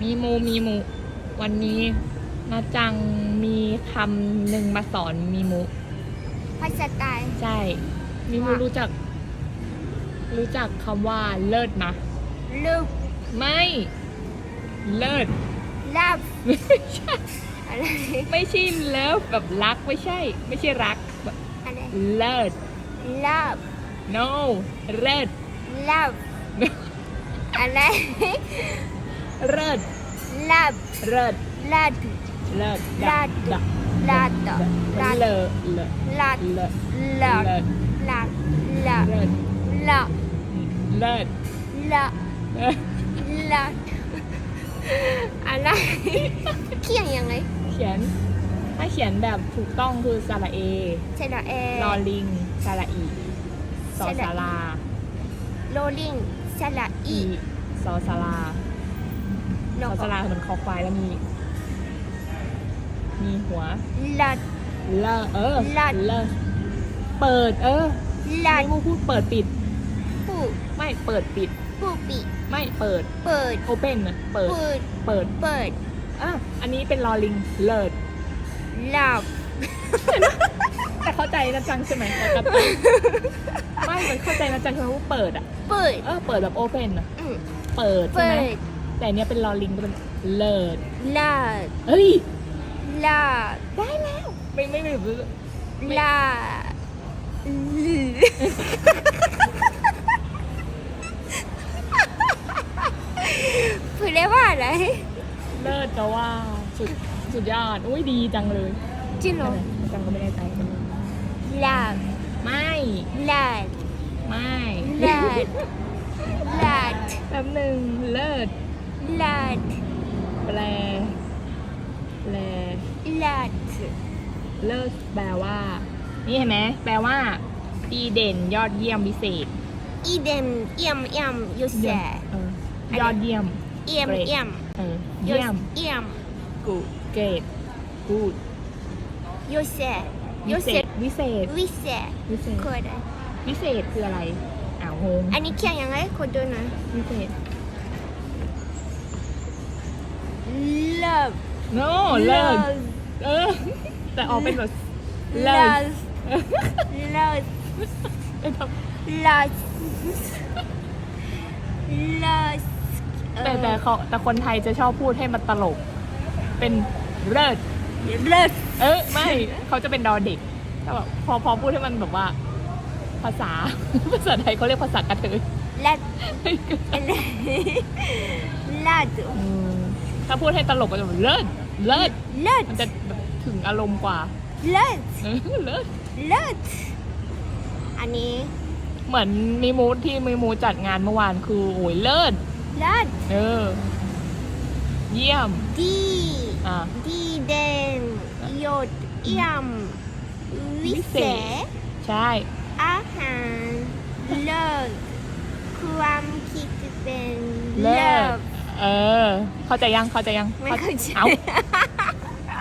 มีมูมีมู วันนี้นาจังมีคำหนึ่งมาสอนมีมู ภาษาไทย ใช่ มีมูว่า รู้จัก รู้จักคำว่าเลิศนะลูกไม่เลิศ ลับไม่ใช่ อะไรไม่ใช่เลิฟแบบรักไม่ใช่ ไม่ใช่รักแบบอะไรเลิศ ลับ no เลิศ ลับ อะไร เลิศลับเลิศลัดเลิศลัดดักลัดดัลัดเลอะเลอะลัดเลอะลัดเลิศลัดลัดเลิศลัดเลิศลัดเอ้ยลัดอะไรเขียนยังไง เขียน ถ้าเขียนแบบถูกต้องคือสระเอเซนเอลอลิงสระอีสอสระสาราโรลิงสระอีอีสอสารา สแล้อวสาก็ราเหมือนคอควายแล้วมี มีหัวลัดเลอะเออลัดเลอะเปิด เออลัดไม่พูดพูดเปิดปิด ผู้ไม่เปิดปิด ผู้ปิไม่เปิด เปิด โอเปนนะเปิด เปิด เปิดเปิดอะอันนี้เป็นลอลิงเลิศลับแต่เข้าใจนะจังใช่ไหมแล้วก็ไม่มันเข้าใจนะจังใช่ไหมว่าเปิดอะ เปิด เออเปิดแบบโอเปนอะอืมเปิดใช่เปิไหมด แต่อันเนี้ยเป็นลอลิงก็เป็นเลิศลัดเฮ้ยลัดได้แล้วไม่ไม่ไม่ลัดพูดได้ว่าอะไรเลิศแต่ว่าสุดสุดยอดอุ้ยดีจังเลยจริงเหรอจังก็ไม่ได้ใจลัดไม่ลัดไม่ลัดลัดแป๊บหนึ่งเลิศ ลัดแปลแปลลัดเลิศแปลว่า นี่เห็นไหมแปลว่า ดีเด่นยอดเยี่ยมวิเศษอีเดมเอี่ยมเอี่ยมยูเซเออยอดเยี่ยมเอี่ยมเอี่ยมเออเยี่ยมเอี่ยมกูเกรดกูดยูเซยูวิเซเศษวิเศษวิเศษวิเศษคืออะไรวิเศษคืออะไรอ้าวงงอันนี้เขียนยังไงคุณดูหนะวิเศษ love no เลิศเออ แต่ออกเป็นแบบเลิศ love love เป็นแบบ love love แต่แต่เขาแต่คนไทยจะชอบพูดให้มันตลก เป็นเลิศเลิศเออไม่เขาจะเป็นดอเด็กแต่แบบพอพอพูดให้มันแบบว่า ภาษาภาษาไทยเขาเรียกภาษากระเทยลัดลัดอืม ถ้าพูดให้ตลกก็จะแบบเลิศเลิศเลิศมันจะแบบถึงอารมณ์กว่า เลิศเออเลิศเลิศอันนี้เหมือนมีมูดที่มีมูจัดงานเมื่อวานคือโอ้ยเลิศเลิศเออ เยี่ยม ดีอะ ดีเด่นยอดเยี่ยมวิเศษใช่ อาหารเลิศความคิดเป็นเลิเลิศศ เออ เข้าใจยังเข้าใจยังไม่เข้าใจเอา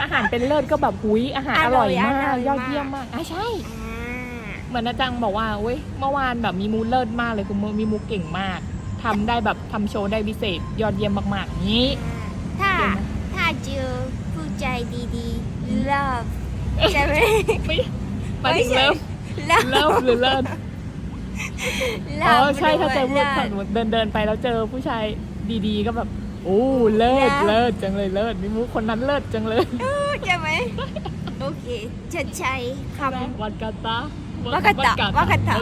อาหารเป็นเลิศก็แบบหุยอาหารอร่อยมากอร่อยยอดเยี่ยมมากอะใช่อ่าเหมือนอาจังบอกว่าเว้ยเมื่อวานแบบมีมูเลิศมากเลยคือมีมูเก่งมากทำได้แบบทำโชว์ได้พิเศษ ยอดเยี่ยมมากๆนี้ ถ้าเก่งไหมถ้าเจอผู้ใจดีๆ love ใช่ไหมไม่หมายถึงเลิฟ love เลิฟหรือเลิศอ๋อ love ใช่ถ้าเจอหรืผู้ว่า love เดินเดินๆไปแล้วเจอผู้ชาย ดีๆ ก็แบบ โอ้เลิศเลิศจังเลยเลิศมิมุคนนั้นเลิศจังเลยโอเคไหมโอเคชัดชัยคำวัดกาตาวากาตะวากาตะ